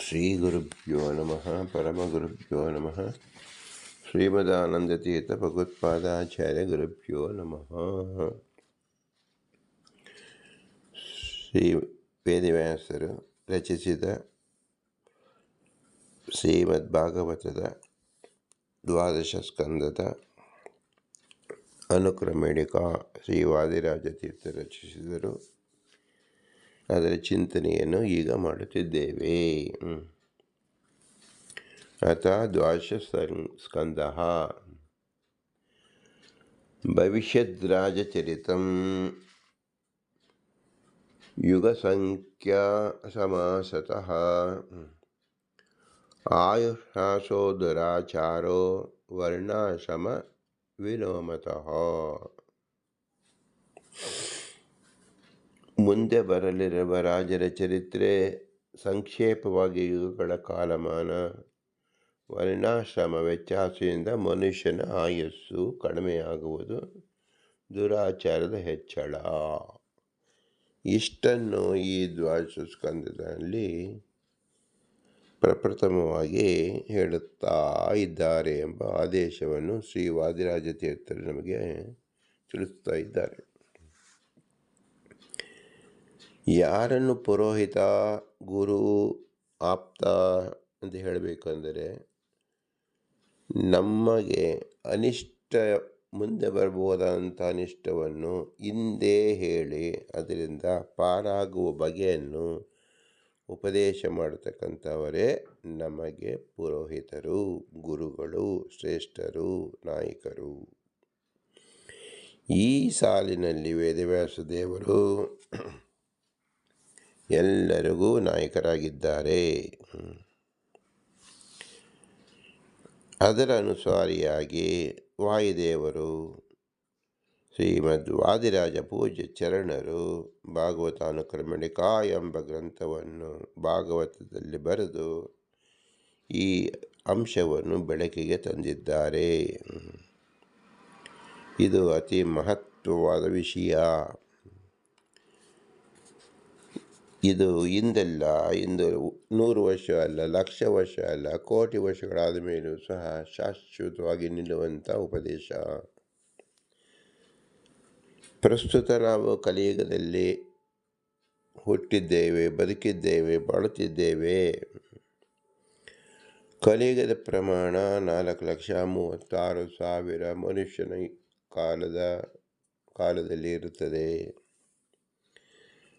ಶ್ರೀಗುರುಭ್ಯೋ ನಮಃ ಪರಮಗುರುಭ್ಯೋ ನಮಃ ಶ್ರೀಮದಾನಂದತೀರ್ಥ ಭಗವತ್ಪಾದಾಚಾರ್ಯ ಗುರುಭ್ಯೋ ನಮಃ ಶ್ರೀ ವೇದವ್ಯಾಸರು ರಚಿಸಿದ ಶ್ರೀಮದ್ ಭಾಗವತದ ದ್ವಾದಶ ಸ್ಕಂದದ ಅನುಕ್ರಮೇಣಿಕಾ ಶ್ರೀ ವಾದಿರಾಜ ತೀರ್ಥ ರಚಿಸಿದರು. ಅದರ ಚಿಂತನೆಯನ್ನು ಈಗ ಮಾಡುತ್ತಿದ್ದೇವೆ. ಹ್ಮ್. ಅಥ ದ್ವಾದಶ ಸ್ಕಂದ ಭವಿಷ್ಯದ್ರಾಜಚರಿತಂ. ಯುಗಸಂಖ್ಯಾ ಸಮಾಸತಃ ಆಯುಷಾಸೋದರಾಚಾರೋ ವರ್ಣಾಶ್ರಮ ವಿಲೋಮತಃ ಮುಂದೆ ಬರಲಿರುವ ರಾಜರ ಚರಿತ್ರೆ ಸಂಕ್ಷೇಪವಾಗಿ ಯುಗಗಳ ಕಾಲಮಾನ. ವರ್ಣಾಶ್ರಮ ವ್ಯತ್ಯಾಸದಿಂದ ಮನುಷ್ಯನ ಆಯಸ್ಸು ಕಡಿಮೆಯಾಗುವುದು ದುರಾಚಾರದ ಹೆಚ್ಚಳ. ಇಷ್ಟನ್ನು ಈ ದ್ವಾದಶ ಸ್ಕಂದದಲ್ಲಿ ಪ್ರಪ್ರಥಮವಾಗಿ ಹೇಳುತ್ತಾ ಇದ್ದಾರೆ ಎಂಬ ಆದೇಶವನ್ನು ಶ್ರೀ ವಾದಿರಾಜ ತೀರ್ಥರು ನಮಗೆ ತಿಳಿಸ್ತಾ ಇದ್ದಾರೆ. ಯಾರನ್ನು ಪುರೋಹಿತ, ಗುರು, ಆಪ್ತ ಅಂತ ಹೇಳಬೇಕೆಂದರೆ ನಮಗೆ ಅನಿಷ್ಟ ಮುಂದೆ ಬರ್ಬೋದಂಥ ಅನಿಷ್ಟವನ್ನು ಹಿಂದೆ ಹೇಳಿ, ಅದರಿಂದ ಪಾರಾಗುವ ಬಗೆಯನ್ನು ಉಪದೇಶ ಮಾಡತಕ್ಕಂಥವರೇ ನಮಗೆ ಪುರೋಹಿತರು, ಗುರುಗಳು, ಶ್ರೇಷ್ಠರು, ನಾಯಕರು. ಈ ಸಾಲಿನಲ್ಲಿ ವೇದವ್ಯಾಸ ದೇವರು ಎಲ್ಲರಿಗೂ ನಾಯಕರಾಗಿದ್ದಾರೆ. ಅದರ ಅನುಸಾರಿಯಾಗಿ ವಾಯುದೇವರು ಶ್ರೀಮದ್ ವಾದಿರಾಜ ಪೂಜ್ಯ ಚರಣರು ಭಾಗವತಾನುಕ್ರಮಣಿಕ ಎಂಬ ಗ್ರಂಥವನ್ನು ಭಾಗವತದಲ್ಲಿ ಬರೆದು ಈ ಅಂಶವನ್ನು ಬೆಳಕಿಗೆ ತಂದಿದ್ದಾರೆ. ಇದು ಅತಿ ಮಹತ್ವವಾದ ವಿಷಯ. ಇದು ಇಂದಲ್ಲ ಇಂದು ನೂರು ವರ್ಷ ಅಲ್ಲ, ಲಕ್ಷ ವರ್ಷ ಅಲ್ಲ, ಕೋಟಿ ವರ್ಷಗಳಾದ ಮೇಲೂ ಸಹ ಶಾಶ್ವತವಾಗಿ ನಿಲ್ಲುವಂಥ ಉಪದೇಶ. ಪ್ರಸ್ತುತ ನಾವು ಕಲಿಯುಗದಲ್ಲಿ ಹುಟ್ಟಿದ್ದೇವೆ, ಬದುಕಿದ್ದೇವೆ, ಬಾಳುತ್ತಿದ್ದೇವೆ. ಕಲಿಯುಗದ ಪ್ರಮಾಣ ನಾಲ್ಕು ಲಕ್ಷ ಮೂವತ್ತಾರು ಸಾವಿರ ಮನುಷ್ಯನ ಕಾಲದ, ಕಾಲದಲ್ಲಿ ಇರುತ್ತದೆ.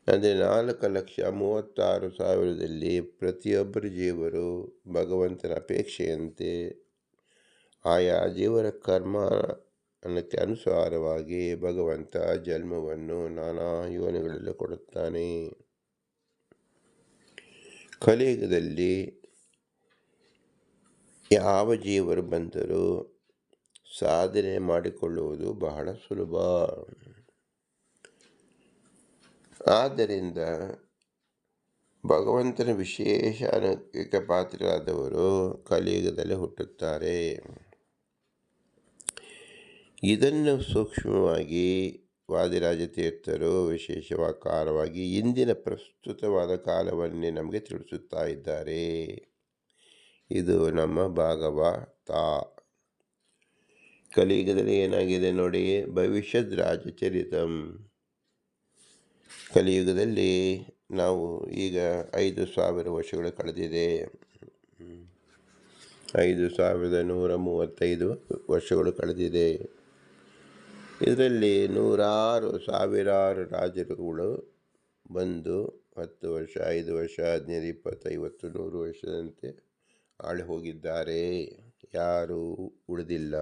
ಅಂದರೆ ನಾಲ್ಕು ಲಕ್ಷ ಮೂವತ್ತಾರು ಸಾವಿರದಲ್ಲಿ ಪ್ರತಿಯೊಬ್ಬರ ಜೀವರು ಭಗವಂತನ ಅಪೇಕ್ಷೆಯಂತೆ ಆಯಾ ಜೀವರ ಕರ್ಮ ಅನ್ನಕ್ಕೆ ಅನುಸಾರವಾಗಿ ಭಗವಂತ ಜನ್ಮವನ್ನು ನಾನಾ ಯೋನಿಗಳಲ್ಲಿ ಕೊಡುತ್ತಾನೆ. ಕಲಿಯುಗದಲ್ಲಿ ಯಾವ ಜೀವರು ಬಂದರೂ ಸಾಧನೆ ಮಾಡಿಕೊಳ್ಳುವುದು ಬಹಳ ಸುಲಭ. ಆದ್ದರಿಂದ ಭಗವಂತನ ವಿಶೇಷ ಅನುಗ್ರಹಕ್ಕೆ ಪಾತ್ರರಾದವರು ಕಲಿಯುಗದಲ್ಲಿ ಹುಟ್ಟುತ್ತಾರೆ. ಇದನ್ನು ಸೂಕ್ಷ್ಮವಾಗಿ ವಾದಿರಾಜ ತೀರ್ಥರು ವಿಶೇಷವಾಕಾರವಾಗಿ ಇಂದಿನ ಪ್ರಸ್ತುತವಾದ ಕಾಲವನ್ನೇ ನಮಗೆ ತಿಳಿಸುತ್ತಾ ಇದ್ದಾರೆ. ಇದು ನಮ್ಮ ಭಾಗವತ ಕಲಿಯುಗದಲ್ಲಿ ಏನಾಗಿದೆ ನೋಡಿ, ಭವಿಷ್ಯದ ರಾಜಚರಿತಂ. ಕಲಿಯುಗದಲ್ಲಿ ನಾವು ಈಗ ಐದು ಸಾವಿರ ವರ್ಷಗಳು ಕಳೆದಿದೆ. ಐದು ಸಾವಿರದ ನೂರ ಮೂವತ್ತೈದು ವರ್ಷಗಳು ಕಳೆದಿದೆ. ಇದರಲ್ಲಿ ನೂರಾರು ಸಾವಿರಾರು ರಾಜರುಗಳು ಬಂದು ಹತ್ತು ವರ್ಷ, ಐದು ವರ್ಷ, ಹದಿನೈದು, ಇಪ್ಪತ್ತು, ಐವತ್ತು, ನೂರು ವರ್ಷದಂತೆ ಆಳಿ ಹೋಗಿದ್ದಾರೆ ಯಾರೂ ಉಳಿದಿಲ್ಲ.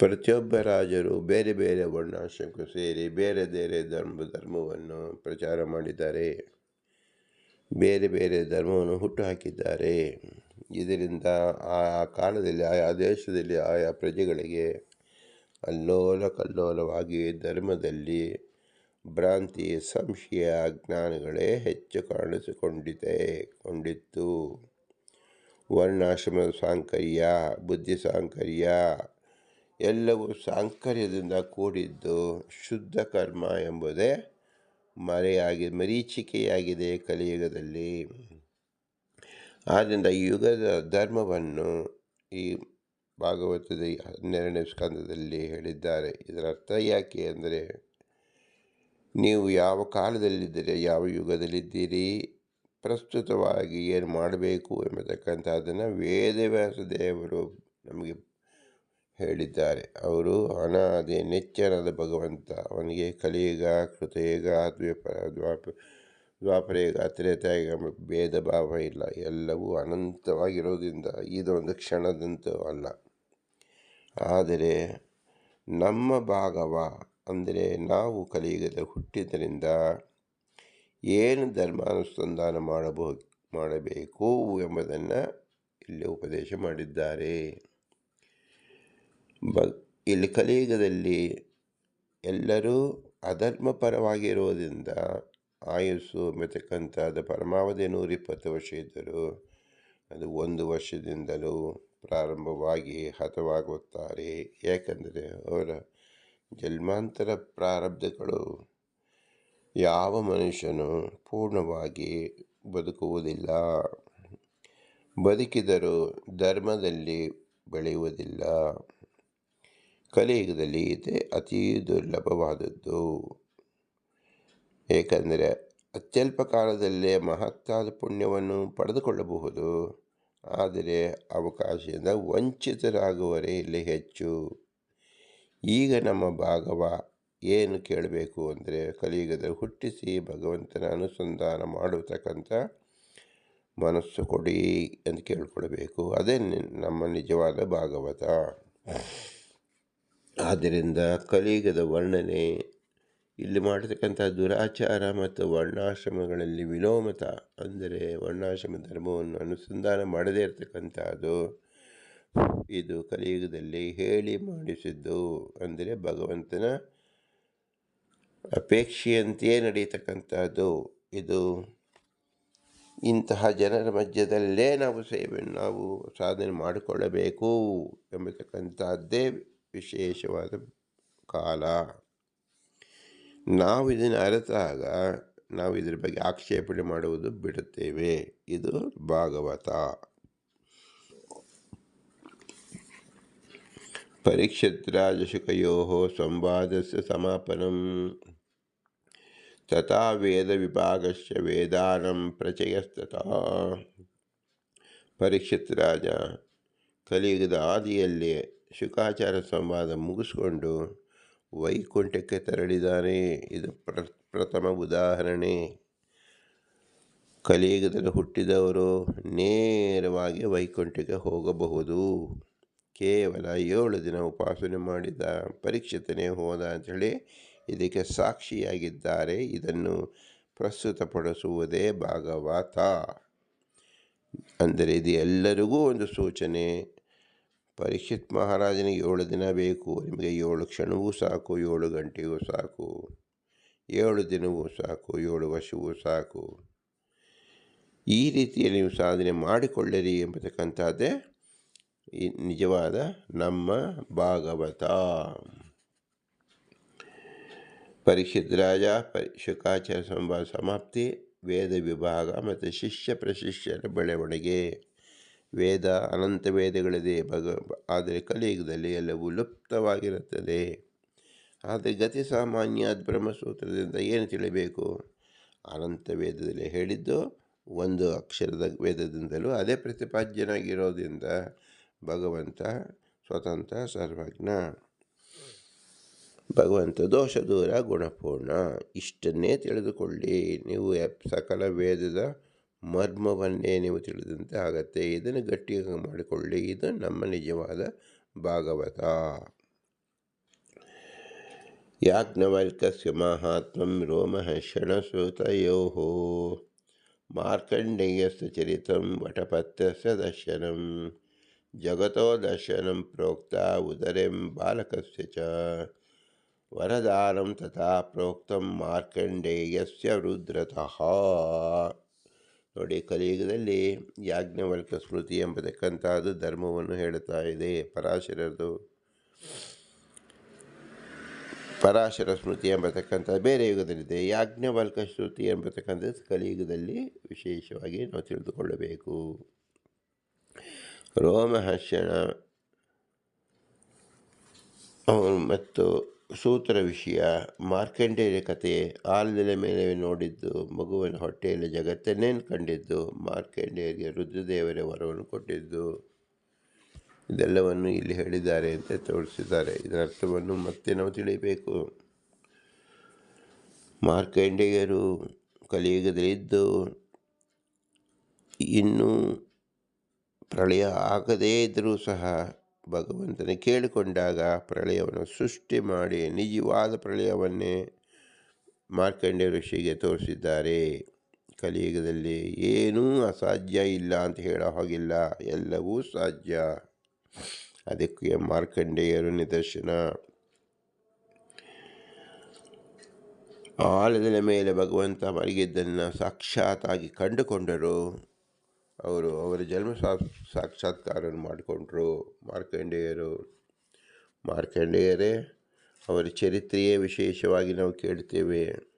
ಪ್ರತಿಯೊಬ್ಬ ರಾಜರು ಬೇರೆ ಬೇರೆ ವರ್ಣಾಶ್ರಮಕ್ಕೆ ಸೇರಿ ಬೇರೆ ಬೇರೆ ಧರ್ಮ ಧರ್ಮವನ್ನು ಪ್ರಚಾರ ಮಾಡಿದ್ದಾರೆ. ಬೇರೆ ಬೇರೆ ಧರ್ಮವನ್ನು ಹುಟ್ಟು ಹಾಕಿದ್ದಾರೆ ಇದರಿಂದ ಆ ಕಾಲದಲ್ಲಿ ಆಯಾ ದೇಶದಲ್ಲಿ ಆಯಾ ಪ್ರಜೆಗಳಿಗೆ ಅಲ್ಲೋಲ ಕಲ್ಲೋಲವಾಗಿ ಧರ್ಮದಲ್ಲಿ ಭ್ರಾಂತಿ, ಸಂಶಯ ಜ್ಞಾನಗಳೇ ಹೆಚ್ಚು ಕಾಣಿಸಿಕೊಂಡಿದೆ, ಕೊಂಡಿತ್ತು. ವರ್ಣಾಶ್ರಮ ಸಾಂಕರ್ಯ, ಬುದ್ಧಿ ಸಾಂಕರ್ಯ ಎಲ್ಲವೂ ಸಾಂಕರ್ಯದಿಂದ ಕೂಡಿದ್ದು ಶುದ್ಧ ಕರ್ಮ ಎಂಬುದೇ ಮರೆಯಾಗಿ, ಮರೀಚಿಕೆಯಾಗಿದೆ ಕಲಿಯುಗದಲ್ಲಿ. ಆದ್ದರಿಂದ ಯುಗದ ಧರ್ಮವನ್ನು ಈ ಭಾಗವತದ ಹನ್ನೆರಡನೇ ಸ್ಕಂದದಲ್ಲಿ ಹೇಳಿದ್ದಾರೆ. ಇದರ ಅರ್ಥ ಯಾಕೆ ಅಂದರೆ, ನೀವು ಯಾವ ಕಾಲದಲ್ಲಿದ್ದೀರಿ ಯಾವ ಯುಗದಲ್ಲಿದ್ದೀರಿ, ಪ್ರಸ್ತುತವಾಗಿ ಏನು ಮಾಡಬೇಕು ಎಂಬತಕ್ಕಂಥದ್ದನ್ನು ವೇದವ್ಯಾಸ ದೇವರು ನಮಗೆ ಹೇಳಿದ್ದಾರೆ. ಅವರು ಅನಾದಿ ನೆಚ್ಚನದ ಭಗವಂತ, ಅವನಿಗೆ ಕಲಿಯುಗ, ಕೃತಯುಗ, ದ್ವೀಪ, ದ್ವಾಪ, ದ್ವಾಪರಯುಗ ತ್ರೇತಾಯುಗ ಭೇದ ಭಾವ ಇಲ್ಲ. ಎಲ್ಲವೂ ಅನಂತವಾಗಿರೋದ್ರಿಂದ ಇದೊಂದು ಕ್ಷಣದಂತೂ ಅಲ್ಲ. ಆದರೆ ನಮ್ಮ ಭಾಗವ ಅಂದರೆ ನಾವು ಕಲಿಯುಗದ ಹುಟ್ಟಿದ್ದರಿಂದ ಏನು ಧರ್ಮಾನುಸಂಧಾನ ಮಾಡಬಹುದು, ಮಾಡಬೇಕು ಎಂಬುದನ್ನು ಇಲ್ಲಿ ಉಪದೇಶ ಮಾಡಿದ್ದಾರೆ. ಬ, ಇಲ್ಲಿ ಕಲಿಯುಗದಲ್ಲಿ ಎಲ್ಲರೂ ಅಧರ್ಮ ಪರವಾಗಿರೋದ್ರಿಂದ ಆಯುಸ್ಸು ಮೆತಕ್ಕಂತಾದ ಪರಮಾವಧಿ ನೂರಿಪ್ಪತ್ತು ವರ್ಷ ಇದ್ದರೂ ಅದು ಒಂದು ವರ್ಷದಿಂದಲೂ ಪ್ರಾರಂಭವಾಗಿ ಹತವಾಗುತ್ತಾರೆ. ಏಕೆಂದರೆ ಅವರ ಜನ್ಮಾಂತರ ಪ್ರಾರಬ್ಧಗಳು ಯಾವ ಮನುಷ್ಯನು ಪೂರ್ಣವಾಗಿ ಬದುಕುವುದಿಲ್ಲ. ಬದುಕಿದರೂ ಧರ್ಮದಲ್ಲಿ ಬೆಳೆಯುವುದಿಲ್ಲ. ಕಲಿಯುಗದಲ್ಲಿ ಇದೆ ಅತೀ ದುರ್ಲಭವಾದದ್ದು. ಏಕೆಂದರೆ ಅತ್ಯಲ್ಪ ಕಾಲದಲ್ಲೇ ಮಹತ್ತಾದ ಪುಣ್ಯವನ್ನು ಪಡೆದುಕೊಳ್ಳಬಹುದು. ಆದರೆ ಅವಕಾಶದಿಂದ ವಂಚಿತರಾಗುವರೇ ಇಲ್ಲಿ ಹೆಚ್ಚು. ಈಗ ನಮ್ಮ ಭಾಗವ ಏನು ಕೇಳಬೇಕು ಅಂದರೆ ಕಲಿಯುಗದಲ್ಲಿ ಹುಟ್ಟಿಸಿ ಭಗವಂತನ ಅನುಸಂಧಾನ ಮಾಡತಕ್ಕಂಥ ಮನಸ್ಸು ಕೊಡಿ ಎಂದು ಕೇಳ್ಕೊಳ್ಬೇಕು ಅದೇ ನಮ್ಮ ನಿಜವಾದ ಭಾಗವತ. ಆದ್ದರಿಂದ ಕಲಿಯುಗದ ವರ್ಣನೆ ಇಲ್ಲಿ ಮಾಡತಕ್ಕಂಥ ದುರಾಚಾರ ಮತ್ತು ವರ್ಣಾಶ್ರಮಗಳಲ್ಲಿ ವಿಲೋಮತ ಅಂದರೆ ವರ್ಣಾಶ್ರಮ ಧರ್ಮವನ್ನು ಅನುಸಂಧಾನ ಮಾಡದೇ ಇರತಕ್ಕಂಥದ್ದು ಇದು ಕಲಿಯುಗದಲ್ಲಿ ಹೇಳಿ ಮಾಡಿಸಿದ್ದು ಅಂದರೆ ಭಗವಂತನ ಅಪೇಕ್ಷೆಯಂತೆಯೇ ನಡೀತಕ್ಕಂಥದ್ದು ಇದು ಇಂತಹ ಜನರ ಮಧ್ಯದಲ್ಲೇ ನಾವು ಸೇವೆ, ನಾವು ಸಾಧನೆ ಮಾಡಿಕೊಳ್ಳಬೇಕು ಎಂಬತಕ್ಕಂಥದ್ದೇ ವಿಶೇಷವಾದ ಕಾಲ. ನಾವು ಇದನ್ನು ಅರಿತಾಗ ನಾವು ಇದರ ಬಗ್ಗೆ ಆಕ್ಷೇಪಣೆ ಮಾಡುವುದು ಬಿಡುತ್ತೇವೆ. ಇದು ಭಾಗವತ. ಪರೀಕ್ಷಿತ್ರಾಜಶುಕಯೋ ಸಂವಾದಸ್ಯ ಸಮಾಪನಂ. ತಥಾ ವೇದ ವಿಭಾಗಸ್ಯ ವೇದಾನಂ ಪ್ರಚಯಸ್ತಥಾ. ಪರೀಕ್ಷಿತ್ ರಾಜ ಕಲಿಯುಗದ ಆದಿಯಲ್ಲಿ ಶುಕಾಚಾರ ಸಂವಾದ ಮುಗಿಸ್ಕೊಂಡು ವೈಕುಂಠಕ್ಕೆ ತೆರಳಿದ್ದಾನೆ. ಇದು ಪ್ರ, ಪ್ರಥಮ ಉದಾಹರಣೆ. ಕಲಿಯುಗದಲ್ಲಿ ಹುಟ್ಟಿದವರು ನೇರವಾಗಿ ವೈಕುಂಠಕ್ಕೆ ಹೋಗಬಹುದು. ಕೇವಲ ಏಳು ದಿನ ಉಪಾಸನೆ ಮಾಡಿದ ಪರೀಕ್ಷಿತನೇ ಹೋದ ಅಂಥೇಳಿ ಇದಕ್ಕೆ ಸಾಕ್ಷಿಯಾಗಿದ್ದಾರೆ. ಇದನ್ನು ಪ್ರಸ್ತುತಪಡಿಸುವುದೇ ಭಾಗವತ. ಅಂದರೆ ಇದು ಎಲ್ಲರಿಗೂ ಒಂದು ಸೂಚನೆ. ಪರೀಕ್ಷಿತ್ ಮಹಾರಾಜನಿಗೆ ಏಳು ದಿನ ಬೇಕು. ನಿಮಗೆ ಏಳು ಕ್ಷಣವೂ ಸಾಕು, ಏಳು ಗಂಟೆಗೂ ಸಾಕು, ಏಳು ದಿನವೂ ಸಾಕು, ಏಳು ವರ್ಷವೂ ಸಾಕು. ಈ ರೀತಿಯ ನೀವು ಸಾಧನೆ ಮಾಡಿಕೊಳ್ಳಿರಿ ಎಂಬತಕ್ಕಂಥದ್ದೇ ನಿಜವಾದ ನಮ್ಮ ಭಾಗವತ. ಪರೀಕ್ಷಿತ್ ರಾಜ ಶುಕಾಚಾರ ಸಂವಾದ ಸಮಾಪ್ತಿ, ವೇದ ವಿಭಾಗ ಮತ್ತು ಶಿಷ್ಯ ಪ್ರಶಿಷ್ಯರ ಬೆಳವಣಿಗೆ. ವೇದ ಅನಂತ ವೇದಗಳಿದೆ. ಭಗ, ಆದರೆ ಕಲಿಯುಗದಲ್ಲಿ ಎಲ್ಲವೂ ಲುಪ್ತವಾಗಿರುತ್ತದೆ. ಆದರೆ ಗತಿ ಸಾಮಾನ್ಯ ಬ್ರಹ್ಮಸೂತ್ರದಿಂದ ಏನು ತಿಳಿಬೇಕು? ಅನಂತ ವೇದದಲ್ಲಿ ಹೇಳಿದ್ದು ಒಂದು ಅಕ್ಷರದ ವೇದದಿಂದಲೂ ಅದೇ ಪ್ರತಿಪಾದ್ಯನಾಗಿರೋದ್ರಿಂದ ಭಗವಂತ ಸ್ವತಂತ್ರ, ಸರ್ವಜ್ಞ. ಭಗವಂತ ದೋಷ, ದೂರ, ಗುಣಪೂರ್ಣ. ಇಷ್ಟನ್ನೇ ತಿಳಿದುಕೊಳ್ಳಿ. ನೀವು ಸಕಲ ವೇದದ ಮರ್ಮವನ್ನೇ ನೀವು ತಿಳಿದಂತೆ ಆಗತ್ತೆ ಇದನ್ನು ಗಟ್ಟಿಯಾಗಿ ಮಾಡಿಕೊಳ್ಳಿ ಇದು ನಮ್ಮ ನಿಜವಾದ ಭಾಗವತ ಯಾಜ್ಞವಲ್ಕಸ್ಯ ಮಹಾತ್ಮಂ ರೋಮಹರ್ಷಣಶ್ರುತಯೋ ಮಾರ್ಕಂಡೇಯಸ್ಯ ಚರಿತಂ ವಟಪತ್ರಸ್ಯ ದರ್ಶನಂ ಜಗತೋ ದರ್ಶನಂ ಪ್ರೋಕ್ತ ಉದರೆಂ ಬಾಲಕಸ್ಯ ಚ ವರದಾನಂ ತಥಾ ಪ್ರೋಕ್ತಂ ಮಾರ್ಕಂಡೇಯಸ್ಯ ರುದ್ರತಃ ನೋಡಿ, ಕಲಿಯುಗದಲ್ಲಿ ಯಾಜ್ಞವಲ್ಕ ಸ್ಮೃತಿ ಎಂಬತಕ್ಕಂಥದ್ದು ಧರ್ಮವನ್ನು ಹೇಳುತ್ತಾ ಇದೆ. ಪರಾಶರದು ಪರಾಶರ ಸ್ಮೃತಿ ಎಂಬತಕ್ಕಂಥ ಬೇರೆ ಯುಗದಲ್ಲಿದೆ. ಯಾಜ್ಞವಲ್ಕ ಶ್ರುತಿ ಎಂಬತಕ್ಕಂಥದ್ದು ಕಲಿಯುಗದಲ್ಲಿ ವಿಶೇಷವಾಗಿ ನಾವು ತಿಳಿದುಕೊಳ್ಳಬೇಕು. ರೋಮಹರ್ಷಣ ಮತ್ತು ಸೂತ್ರ ವಿಷಯ, ಮಾರ್ಕಂಡೇಯ ಕಥೆ ಆಲದೆಲೆ ಮೇಲೆ ನೋಡಿದ್ದು, ಮಗುವಿನ ಹೊಟ್ಟೆಯಲ್ಲಿ ಜಗತ್ತನ್ನೇ ಕಂಡಿದ್ದು, ಮಾರ್ಕಂಡೇಯರಿಗೆ ರುದ್ರದೇವರೇ ವರವನ್ನು ಕೊಟ್ಟಿದ್ದು. ಇದೆಲ್ಲವನ್ನು ಇಲ್ಲಿ ಹೇಳಿದ್ದಾರೆ ಅಂತ ತೋರಿಸಿದ್ದಾರೆ. ಇದರ ಅರ್ಥವನ್ನು ಮತ್ತೆ ನಾವು ತಿಳಿಯಬೇಕು. ಮಾರ್ಕಂಡೇಯರು ಕಲಿಯುಗದಲ್ಲಿದ್ದು ಇನ್ನೂ ಪ್ರಳಯ ಆಗದೇ ಇದ್ದರೂ ಸಹ ಭಗವಂತನ ಕೇಳಿಕೊಂಡಾಗ ಪ್ರಳಯವನ್ನು ಸೃಷ್ಟಿ ಮಾಡಿ ನಿಜವಾದ ಪ್ರಳಯವನ್ನೇ ಮಾರ್ಕಂಡೇಯ ಋಷಿಗೆ ತೋರಿಸಿದ್ದಾರೆ. ಕಲಿಯುಗದಲ್ಲಿ ಏನೂ ಅಸಾಧ್ಯ ಇಲ್ಲ ಅಂತ ಹೇಳೋ ಹಾಗಿಲ್ಲ. ಎಲ್ಲವೂ ಸಾಧ್ಯ. ಅದಕ್ಕೆ ಮಾರ್ಕಂಡೇಯರು ನಿದರ್ಶನ. ಆಲದ ಮೇಲೆ ಭಗವಂತ ಮಲಗಿದ್ದನ್ನು ಸಾಕ್ಷಾತ್ತಾಗಿ ಕಂಡುಕೊಂಡರು. ಅವರು, ಅವರ ಜನ್ಮ ಸಾ ಸಾಕ್ಷಾತ್ಕಾರವನ್ನು ಮಾಡಿಕೊಂಡ್ರು. ಮಾರ್ಕಂಡೇಯರು ಮಾರ್ಕಂಡೇಯರೇ ಅವರ ಚರಿತ್ರೆಯೇ ವಿಶೇಷವಾಗಿ ನಾವು ಕೇಳ್ತೇವೆ.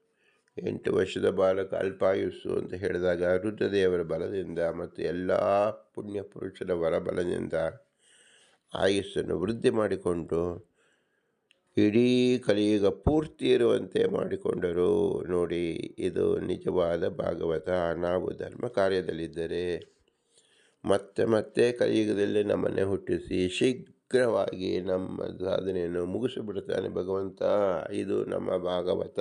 ಎಂಟು ವರ್ಷದ ಬಾಲಕ ಅಲ್ಪಾಯುಸ್ಸು ಅಂತ ಹೇಳಿದಾಗ ರುದ್ರದೇವರ ಬಲದಿಂದ ಮತ್ತು ಎಲ್ಲ ಪುಣ್ಯ ಪುರುಷರ ವರಬಲದಿಂದ ಆಯುಸ್ಸನ್ನು ವೃದ್ಧಿ ಮಾಡಿಕೊಂಡು ಇಡೀ ಕಲಿಯುಗ ಪೂರ್ತಿ ಇರುವಂತೆ ಮಾಡಿಕೊಂಡರು. ನೋಡಿ, ಇದು ನಿಜವಾದ ಭಾಗವತ. ನಾವು ಧರ್ಮ ಕಾರ್ಯದಲ್ಲಿದ್ದರೆ ಮತ್ತೆ ಮತ್ತೆ ಕಲಿಯುಗದಲ್ಲಿ ನಮ್ಮನ್ನೇ ಹುಟ್ಟಿಸಿ ಶೀಘ್ರವಾಗಿ ನಮ್ಮ ಸಾಧನೆಯನ್ನು ಮುಗಿಸಿಬಿಡ್ತಾನೆ ಭಗವಂತ. ಇದು ನಮ್ಮ ಭಾಗವತ.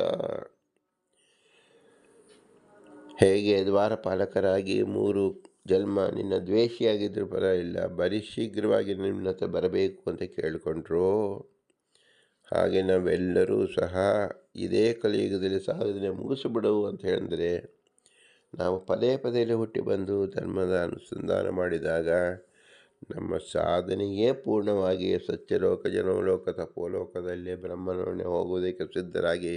ಹೇಗೆ ದ್ವಾರಪಾಲಕರಾಗಿ ಮೂರು ಜನ್ಮ ನಿನ್ನ ದ್ವೇಷಿಯಾಗಿದ್ದರೂ ಪರವಾಗಿಲ್ಲ, ಬರೀ ಶೀಘ್ರವಾಗಿ ನಿನ್ನ ಹತ್ರ ಬರಬೇಕು ಅಂತ ಕೇಳಿಕೊಂಡ್ರು. ಹಾಗೆ ನಾವೆಲ್ಲರೂ ಸಹ ಇದೇ ಕಲಿಯುಗದಲ್ಲಿ ಸಾಧನೆ ಮುಗಿಸಿಬಿಡು ಅಂತ ಹೇಳಿದ್ರೆ ನಾವು ಪದೇ ಪದೇಲಿ ಹುಟ್ಟಿ ಬಂದು ಧರ್ಮದ ಅನುಸಂಧಾನ ಮಾಡಿದಾಗ ನಮ್ಮ ಸಾಧನೆಯೇ ಪೂರ್ಣವಾಗಿ ಸತ್ಯಲೋಕ ಜನೋಲೋಕ ತಪೋಲೋಕದಲ್ಲಿ ಬ್ರಹ್ಮನೊಡನೆ ಹೋಗುವುದಕ್ಕೆ ಸಿದ್ಧರಾಗಿ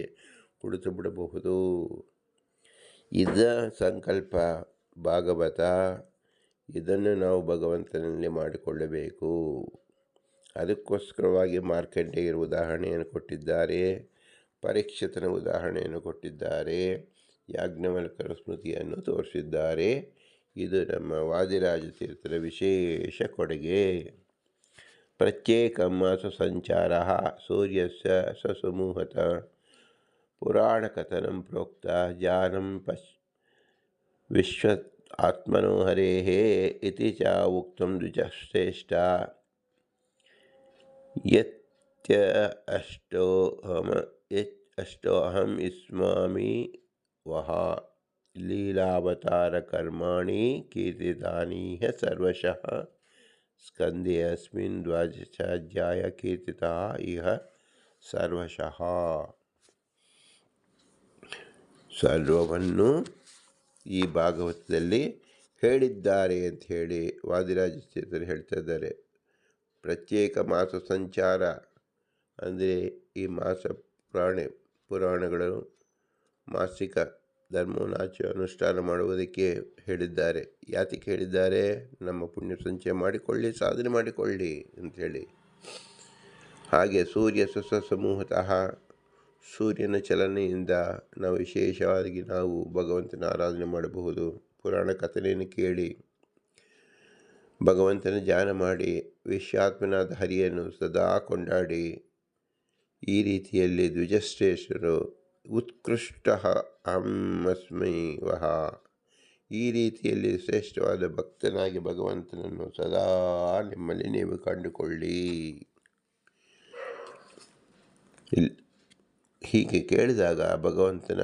ಕುಳಿತು ಬಿಡಬಹುದು ಇದ ಸಂಕಲ್ಪ ಭಾಗವತ. ಇದನ್ನು ನಾವು ಭಗವಂತನಲ್ಲಿ ಮಾಡಿಕೊಳ್ಳಬೇಕು. ಅದಕ್ಕೋಸ್ಕರವಾಗಿ ಮಾರ್ಕಂಡೇಯರ ಉದಾಹರಣೆಯನ್ನು ಕೊಟ್ಟಿದ್ದಾರೆ. ಪರೀಕ್ಷಿತನ ಉದಾಹರಣೆಯನ್ನು ಕೊಟ್ಟಿದ್ದಾರೆ. ಯಾಜ್ಞವಲ್ಕರ ಸ್ಮೃತಿಯನ್ನು ತೋರಿಸಿದ್ದಾರೆ ಇದು ನಮ್ಮ ವಾದಿರಾಜ ತೀರ್ಥರ ವಿಶೇಷ ಕೊಡುಗೆ ಪ್ರತ್ಯೇಕ ಮಾಸ ಸಂಚಾರ ಸೂರ್ಯಸ್ಯ ಸಸಮೂಹತ ಪುರಾಣಕಥನಂ ಪ್ರೋಕ್ತ ಜಾನಂ ಪಶ್ ವಿಶ್ವ ಆತ್ಮನೋ ಹರೇಃ ಇತಿ ಚ ಉಕ್ತಂ ದ್ವಿಜಶ್ರೇಷ್ಠ ಯತ್ಯ ಅಷ್ಟೋಹಮ ಯತ್ ಅಷ್ಟೋಹಂ ಇಸ್ಮಾಮಿ ವಹ ಲೀಲಾವತಾರಕರ್ಮಾಣಿ ಕೀರ್ತಿತಾನಿ ಹ್ಯ ಸರ್ವಶಃ. ಸ್ಕಂದೆ ಅಸ್ಮಿನ್ ದ್ವಾದಶಾಧ್ಯಾಯ ಕೀರ್ತಿತ ಇಹ ಸರ್ವಶಃ. ಸರ್ವವನ್ನು ಈ ಭಾಗವತದಲ್ಲಿ ಹೇಳಿದ್ದಾರೆ ಅಂತ ಹೇಳಿ ವಾದಿರಾಜ ಚೇತರು ಹೇಳ್ತಾ ಇದ್ದಾರೆ. ಪ್ರತ್ಯೇಕ ಮಾಸ ಸಂಚಾರ ಅಂದರೆ ಈ ಮಾಸ ಪುರಾಣ ಪುರಾಣಗಳು ಮಾಸಿಕ ಧರ್ಮವನ್ನು ಆಚೆ ಅನುಷ್ಠಾನ ಮಾಡುವುದಕ್ಕೆ ಹೇಳಿದ್ದಾರೆ. ಯಾತಿ ಹೇಳಿದ್ದಾರೆ? ನಮ್ಮ ಪುಣ್ಯ ಸಂಚಯ ಮಾಡಿಕೊಳ್ಳಿ, ಸಾಧನೆ ಮಾಡಿಕೊಳ್ಳಿ ಅಂಥೇಳಿ. ಹಾಗೆ ಸೂರ್ಯ ಸಸ ಸಮೂಹತಃ ಸೂರ್ಯನ ಚಲನೆಯಿಂದ ನಾವು ವಿಶೇಷವಾಗಿ ನಾವು ಭಗವಂತನ ಆರಾಧನೆ ಮಾಡಬಹುದು. ಪುರಾಣ ಕಥನೆಯನ್ನು ಕೇಳಿ, ಭಗವಂತನ ಧ್ಯಾನ ಮಾಡಿ, ವಿಶ್ವಾತ್ಮನಾದ ಹರಿಯನ್ನು ಸದಾ ಕೊಂಡಾಡಿ, ಈ ರೀತಿಯಲ್ಲಿ ದ್ವಿಜಶ್ರೇಷ್ಠರು ಉತ್ಕೃಷ್ಟ ಅಹಮಸ್ಮೈ ವಹ. ಈ ರೀತಿಯಲ್ಲಿ ಶ್ರೇಷ್ಠವಾದ ಭಕ್ತನಾಗಿ ಭಗವಂತನನ್ನು ಸದಾ ನಿಮ್ಮಲ್ಲಿ ನೀವು ಕಂಡುಕೊಳ್ಳಿ. ಹೀಗೆ ಕೇಳಿದಾಗ ಭಗವಂತನ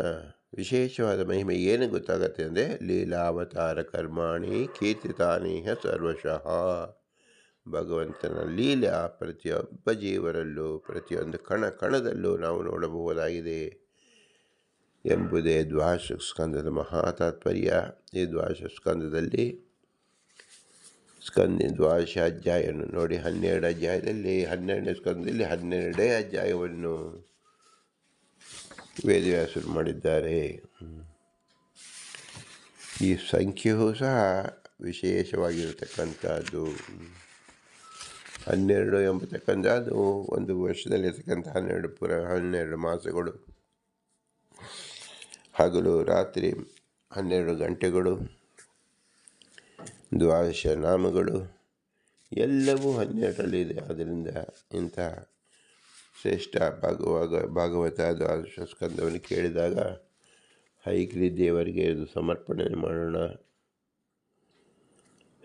ವಿಶೇಷವಾದ ಮಹಿಮೆ ಏನು ಗೊತ್ತಾಗತ್ತೆ ಅಂದರೆ ಲೀಲಾವತಾರ ಕರ್ಮಾಣಿ ಕೀರ್ತಿತಾನೇಹ ಸರ್ವಶಃ. ಭಗವಂತನ ಲೀಲಾ ಪ್ರತಿಯೊಬ್ಬ ಜೀವರಲ್ಲೂ ಪ್ರತಿಯೊಂದು ಕಣ ಕಣದಲ್ಲೂ ನಾವು ನೋಡಬಹುದಾಗಿದೆ. ಎಂಬುದೇ ದ್ವಾಶ ಸ್ಕಂದದ ಮಹಾ ತಾತ್ಪರ್ಯ. ಈ ದ್ವಾಶ ಸ್ಕಂದದಲ್ಲಿ ಸ್ಕಂದ ದ್ವಾಶ ಅಧ್ಯಾಯವನ್ನು ನೋಡಿ, ಹನ್ನೆರಡು ಅಧ್ಯಾಯದಲ್ಲಿ, ಹನ್ನೆರಡನೇ ಸ್ಕಂದದಲ್ಲಿ ಹನ್ನೆರಡೇ ಅಧ್ಯಾಯವನ್ನು ವೇದವ್ಯಾಸರು ಮಾಡಿದ್ದಾರೆ. ಈ ಸಂಖ್ಯೆಯೂ ಸಹ ವಿಶೇಷವಾಗಿರತಕ್ಕಂಥದ್ದು. ಹನ್ನೆರಡು ಎಂಬತಕ್ಕಂಥದ್ದು ಒಂದು ವರ್ಷದಲ್ಲಿರ್ತಕ್ಕಂಥ ಹನ್ನೆರಡು ಪುರ, ಹನ್ನೆರಡು ಮಾಸಗಳು. ಹಗಲು, ರಾತ್ರಿ ಹನ್ನೆರಡು ಗಂಟೆಗಳು, ದ್ವಾದಶ ನಾಮಗಳು, ಎಲ್ಲವೂ ಹನ್ನೆರಡರಲ್ಲಿದೆ. ಆದ್ದರಿಂದ ಇಂತಹ ಶ್ರೇಷ್ಠ ಭಾಗವಾಗ, ಭಾಗವತ ದ್ವಾದಶ ಸ್ಕಂದವನ್ನು ಕೇಳಿದಾಗ ಹೈಗ್ರಿ ದೇವರಿಗೆ ಇದು ಸಮರ್ಪಣೆ ಮಾಡೋಣ.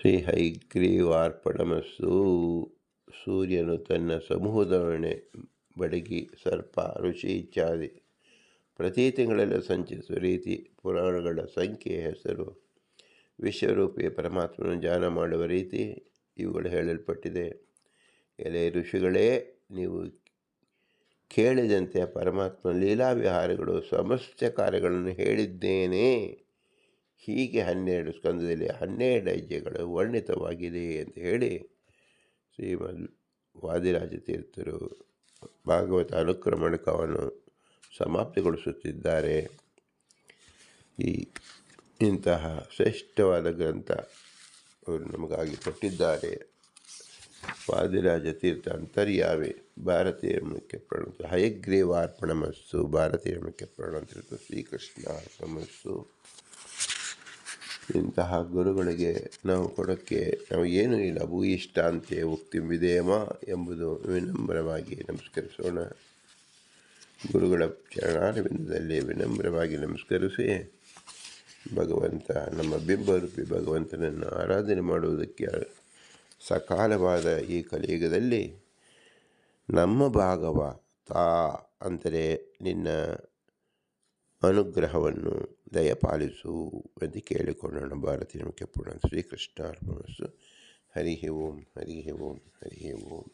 ಶ್ರೀ ಹೈಗ್ರೀವಾರ್ಪಣಮಸ್ಸು ಸೂರ್ಯನು ತನ್ನ ಸಮೂಹದವಣೆ ಬಡಗಿ ಸರ್ಪ, ಋಷಿ ಇತ್ಯಾದಿ ಪ್ರತಿ ತಿಂಗಳಲ್ಲಿ ಸಂಚರಿಸುವ ರೀತಿ ಪುರಾಣಗಳ ಸಂಖ್ಯೆ ಹೆಸರು. ವಿಶ್ವರೂಪಿ ಪರಮಾತ್ಮನ ಧ್ಯಾನ ಮಾಡುವ ರೀತಿ ಇವುಗಳು ಹೇಳಲ್ಪಟ್ಟಿದೆ. ಎಲೆ ಋಷಿಗಳೇ, ನೀವು ಕೇಳಿದಂತೆ ಪರಮಾತ್ಮ ಲೀಲಾ ವಿಹಾರಗಳು ಸಮಸ್ತ ಕಾರ್ಯಗಳನ್ನು ಹೇಳಿದ್ದೇನೆ. ಹೀಗೆ ಹನ್ನೆರಡು ಸ್ಕಂದದಲ್ಲಿ ಹನ್ನೆರಡು ಹೆಜ್ಜೆಗಳು ವರ್ಣಿತವಾಗಿದೆ ಅಂತ ಹೇಳಿ ಶ್ರೀಮದ್ ವಾದಿರಾಜ ತೀರ್ಥರು ಭಾಗವತ ಅನುಕ್ರಮಣಕವನ್ನು ಸಮಾಪ್ತಿಗೊಳಿಸುತ್ತಿದ್ದಾರೆ. ಈ ಇಂತಹ ಶ್ರೇಷ್ಠವಾದ ಗ್ರಂಥ ಅವರು ನಮಗಾಗಿ ಕೊಟ್ಟಿದ್ದಾರೆ. ವಾದಿರಾಜ ತೀರ್ಥ ಅಂತರ್ಯಾವೆ ಭಾರತೀಯ ಮುಖ್ಯ ಪ್ರಣಂತ ಹಯಗ್ರೀವಾರ್ಪಣಮಸ್ಸು ಭಾರತೀಯ ಮುಖ್ಯ ಪ್ರಣಂತ ಶ್ರೀಕೃಷ್ಣ ಅರ್ಪಣಮಸ್ಸು ಇಂತಹ ಗುರುಗಳಿಗೆ ನಾವು ಕೊಡೋಕ್ಕೆ ನಾವು ಏನೂ ಇಲ್ಲ ಭೂಯಿಷ್ಠ ಅಂತೆ, ಉಕ್ತಿ ವಿಧೇಯಮ ಎಂಬುದು ವಿನಮ್ರವಾಗಿ ನಮಸ್ಕರಿಸೋಣ. ಗುರುಗಳ ಚರಣಾರವಿಂದದಲ್ಲಿ ವಿನಮ್ರವಾಗಿ ನಮಸ್ಕರಿಸಿ, ಭಗವಂತ ನಮ್ಮ ಬಿಂಬರೂಪಿ ಭಗವಂತನನ್ನು ಆರಾಧನೆ ಮಾಡುವುದಕ್ಕೆ ಸಕಾಲವಾದ ಈ ಕಲಿಯುಗದಲ್ಲಿ ನಮ್ಮ ಭಾಗವ ತಾ ಅಂದರೆ ನಿನ್ನ ಅನುಗ್ರಹವನ್ನು ದಯಪಾಲಿಸು ಎಂದು ಕೇಳಿಕೊಳ್ಳೋಣ ಭಾರತೀಯ ಮುಖ್ಯ ಶ್ರೀಕೃಷ್ಣ ಅರ್ಪಣಸು ಹರಿ ಓಂ ಹರಿ ಓಂ ಹರಿ ಓಂ.